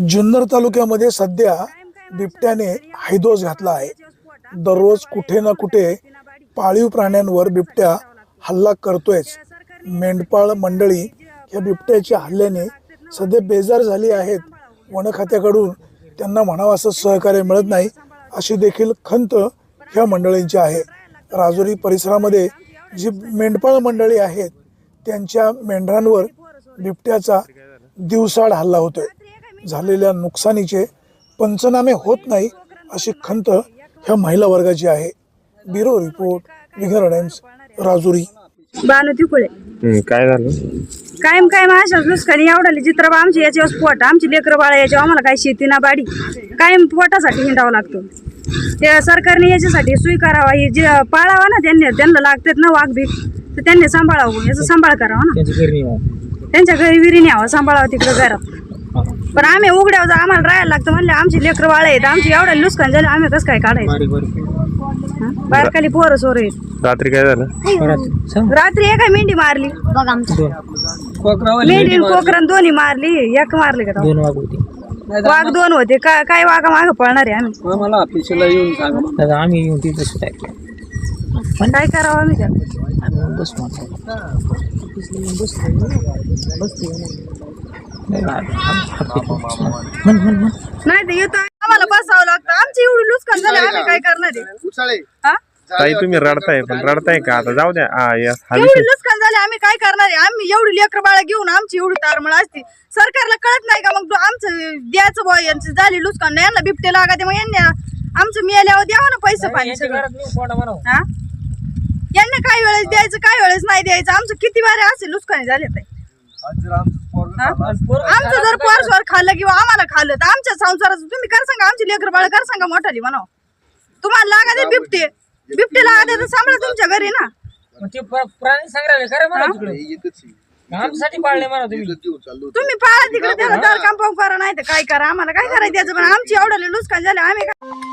जुन्नर तालुक्यामध्ये सध्या बिबट्याने हैदोस घातला आहे. दररोज कुठे ना कुठे पाळीव प्राण्यांवर बिबट्या हल्ला करतोयच. मेंढपाळ मंडळी या बिबट्याच्या हल्ल्याने सध्या बेजार झाली आहेत. वन खात्याकडून त्यांना म्हणावं असं सहकार्य मिळत नाही अशी देखील खंत ह्या मंडळींची आहे. राजुरी परिसरामध्ये जी मेंढपाळ मंडळी आहेत त्यांच्या मेंढरांवर बिबट्याचा दिवसाड हल्ला होतोय. झालेल्या नुकसानीचे पंचनामे होत नाही अशी खंत ह्या महिला वर्गाची आहे. ब्युरो रिपोर्ट विघर टाइम्स राजुरी. बानू तिकुळे. हम्म, काय झालं? कायम कायम अशाच नुसकानी एवढाली चित्र आमची याच्यावर पोट आमची लेकरं बाळा याच्यावर आम्हाला काही शेती ना बाडी. कायम पोटासाठी हिंडावं लागतो. ते सरकारने याच्यासाठी स्वीकारावा ही जे पाळावा ना त्यांनी त्यांना लागतात ना वाघ बीक तर त्यांनी सांभाळावं याचा सांभाळ करावा ना. त्यांच्या घरी विरी न्यावं सांभाळावं तिकडं घरात. पण आम्ही उघड्यावर जर आम्हाला राहायला लागतं म्हणले आमची लेकरं बाळा आहेत आमची एवढ्या नुकसान झाले आम्ही कसं काय काढायचं? बारीक बारीक. हं? बारकाली पोरं सोर आहेत. रात्री काय झालं? रात्री एका मेंढी मारली. मेंढी कोकरन दोन्ही मारली. एक मारली का तेव्हा? वाघ होते. वाघ दोन होते. काय काय वाघा माग पळणार आहे आम्ही? ऑफिसला येऊन सांगा दादा आम्ही येऊन तिथं पण काय करावं आम्ही? आम्ही बस नाही येतो आम्हाला बसावं लागतं. आमची एवढी लुचकान झाली आम्ही काय करणार आहे? हा? ताई तुम्ही रडताय पण रडताय का? आता जाऊ द्या. हा, या, हा एवढी विषय लुचकान झाली आम्ही काय करणार आहे? आम्ही एवढी लेकर बाळा घेऊन आमची एवढी तारमळ असती. सरकारला कळत नाही का मग तो आमचं द्यायचं बॉय यांचं झाली लुचकान. यांना बिबटे लागाते मग यांना आमचं मिळाल्यावर द्यावं ना पैसे पाणी सगळं. हा? यांना काय वेळेस द्यायचं काय वेळेस नाही द्यायचं. आमचं किती बारे असे लुचकाने झाले ते आमचं जर पोरस्वर खाल्लं किंवा आम्हाला खाल्लं तर आमच्या संसाराचं तुम्ही कर सांगा आमची लेकर बाळ कर सांगा मोठाली म्हणाव. तुम्हाला लागते बिबटे. बिबटे लागते तर सांभाळा तुमच्या घरी ना. ते प्राणी संग्रहालय खरं म्हणा तिकडे. आमच्यासाठी पाळले म्हणा तुम्ही. तुम्ही पाळा तिकडे त्याला दर कंपाऊंड करा नाही तर काय करा? आम्हाला काय करायचं? त्याचं पण आमची एवढं लुचकान झाले आम्ही काय